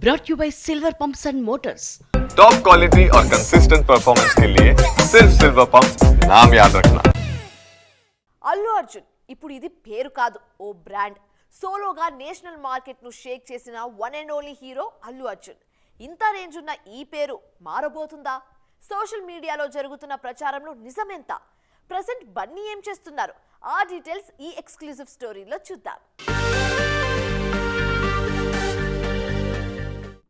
brought you by Silver Pumps and Motors. Top quality और consistent performance के लिए सिर्फ सिल्वर पंप नाम याद रखना అల్లు అర్జున్ ఇప్పుడు ఇది పేరు కాదు ఓ బ్రాండ్ సోలోగా నేషనల్ మార్కెట్ను షేక్ చేసిన one and only hero Allu Arjun ఇంత రేంజ్ ఉన్న ఈ పేరు మారబోతుందా సోషల్ మీడియాలో జరుగుతున్న ప్రచారంలో నిజమెంత ప్రజెంట్ బన్నీ ఏం చేస్తున్నారు ఆ డీటెయిల్స్ ఈ ఎక్స్క్లూజివ్ స్టోరీలో చూద్దాం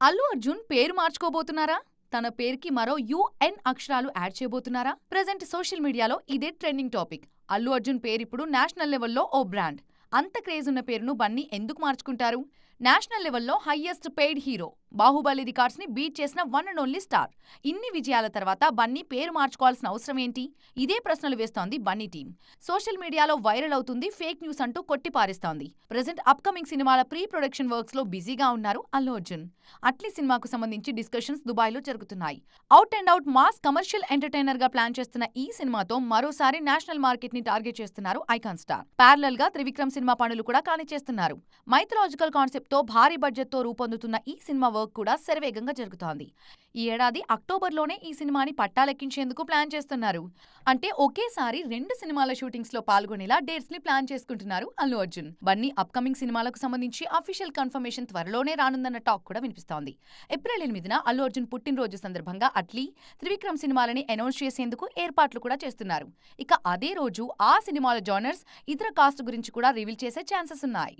అల్లు అర్జున్ పేరు మార్చుకోబోతున్నారా? తన పేరుకి మరో యుఎన్ అక్షరాలు యాడ్ చేయబోతున్నారా? ప్రజెంట్ సోషల్ మీడియాలో ఇదే ట్రెండింగ్ టాపిక్. అల్లు అర్జున్ పేరు ఇప్పుడు నేషనల్ లెవెల్లో ఓ బ్రాండ్. అంత క్రేజ్ ఉన్న పేరును బన్నీ ఎందుకు మార్చుకుంటారు? నేషనల్ లెవెల్లో హయ్యెస్ట్ పెయిడ్ హీరో. బాహుబలి రికార్డ్స్ని బీట్ చేసిన వన్ అండ్ ఓన్లీ స్టార్. ఇన్ని విజయాల తర్వాత బన్నీ పేరు మార్చుకోవాల్సిన అవసరం ఏంటి? ఇదే ప్రశ్నలు వేస్తోంది బన్నీ టీం. సోషల్ మీడియాలో వైరల్ అవుతుంది ఫేక్ న్యూస్ అంటూ కొట్టిపారేస్తోంది. ప్రజెంట్ అప్కమింగ్ సినిమాల ప్రీ ప్రొడక్షన్ వర్క్స్లో బిజీగా ఉన్నారు అల్లు అర్జున్. అట్లీ సినిమాకు సంబంధించి డిస్కషన్స్ దుబాయ్లో జరుగుతున్నాయి. Out and out mass commercial ఎంటర్టైనర్గా plan చేస్తున్న ఈ సినిమాతో మరోసారి నేషనల్ మార్కెట్ని టార్గెట్ చేస్తున్నారు ఐకాన్ స్టార్. ప్యారలల్గా త్రివిక్రమ్ సినిమా పనులు కూడా కానిచేస్తున్నారు. మైథలాజికల్ కాన్సెప్ట్తో భారీ బడ్జెట్తో రూపొందుతున్న ఈ సినిమా వర్క్ కూడా శరవేగంగా జరుగుతోంది. ఈ ఏడాది అక్టోబర్లోనే ఈ సినిమాని పట్టాలెక్కించేందుకు ప్లాన్ చేస్తున్నారు. అంటే ఒకేసారి రెండు సినిమాల షూటింగ్స్లో పాల్గొనేలా డేట్స్ని ప్లాన్ చేసుకుంటున్నారు అల్లు అర్జున్. బన్నీ అప్కమింగ్ సినిమాలకు సంబంధించి అఫీషియల్ కన్ఫర్మేషన్ త్వరలోనే రానుందన్న టాక్ కూడా వినిపిస్తోంది. ఏప్రిల్ ఎనిమిదిన అల్లు అర్జున్ పుట్టినరోజు సందర్భంగా అట్లీ త్రివిక్రమ్ సినిమాలని అనౌన్స్ చేసేందుకు ఏర్పాట్లు కూడా చేస్తున్నారు. ఇక అదే రోజు ఆ సినిమాల జానర్స్ ఇతర కాస్ట్ గురించి కూడా రివీల్ చేసే ఛాన్సెస్ ఉన్నాయి.